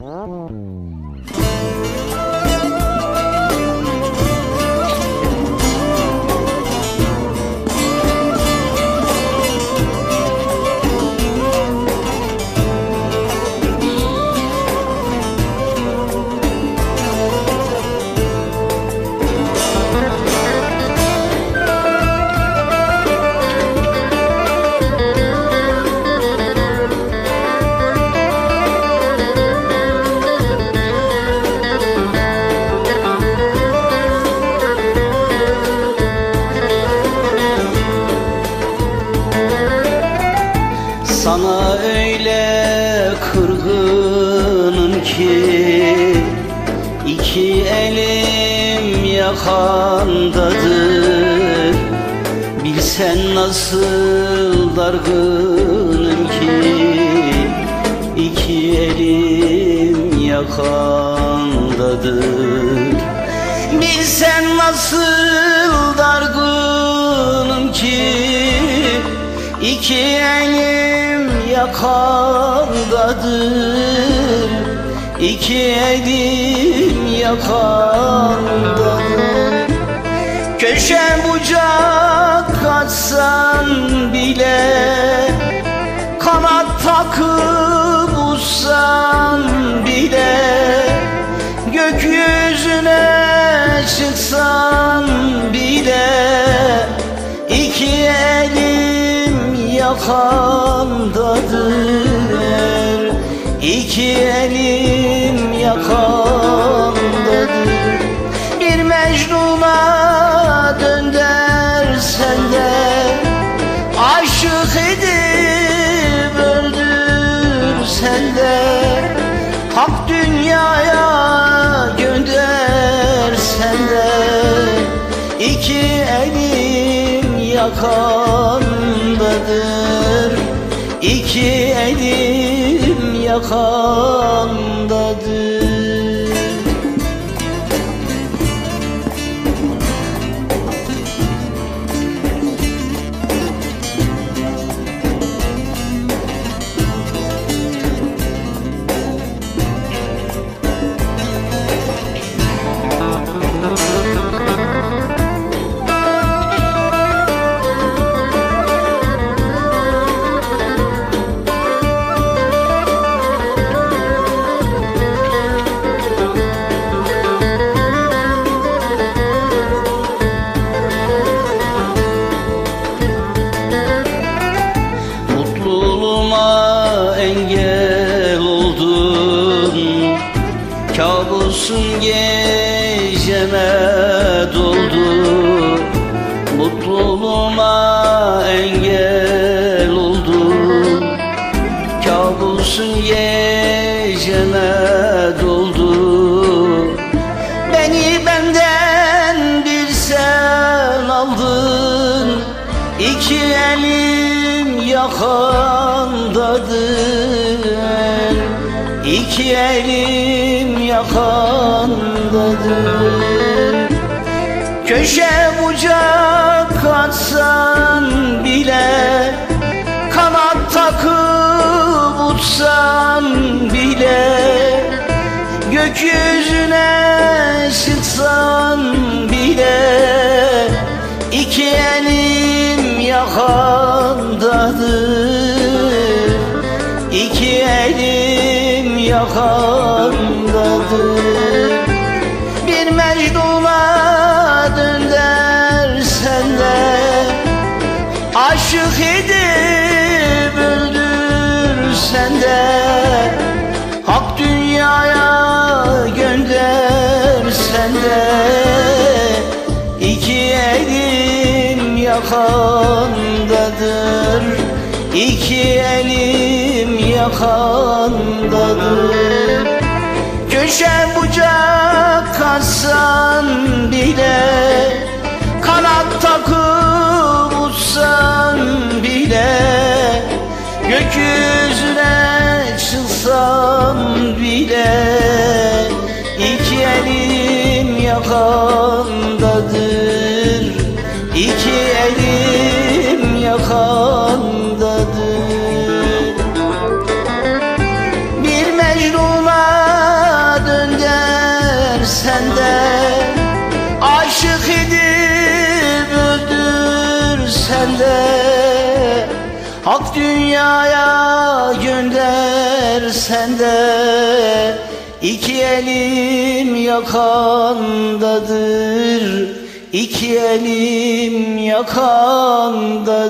Mm-hmm. Sana öyle kırgınım ki iki elim yakandadır. Bilsen nasıl dargınım ki iki elim yakandadır. Bilsen nasıl dargınım ki iki elim yakandadır. İki elim yakandadır. Köşe bucak açsan bile Kanat takıp uçsan bile Gökyüzüne çıksan bile iki elim yakandadır İki elim yakandadır Bir Mecnun'a döndersen de Aşık edip öldürsen de Hak dünyaya göndersen de iki elim yakandadır yakandadır Kabusun geceme doldu. Mutluluğuma İki elim yakandadır. İki elim yakandadır. Köşe bucak atsan bile Kanat takıp uçsan bile Gökyüzüne çıksan yakandadır İki elim yakandadır. Köşe bucak atsan bile Kanat takıp uçsan bile Gökyüzüne çıksan bile iki elim yakandadır sende Hak dünyaya göndersen de İki elim yakandadır. İki elim yakandadır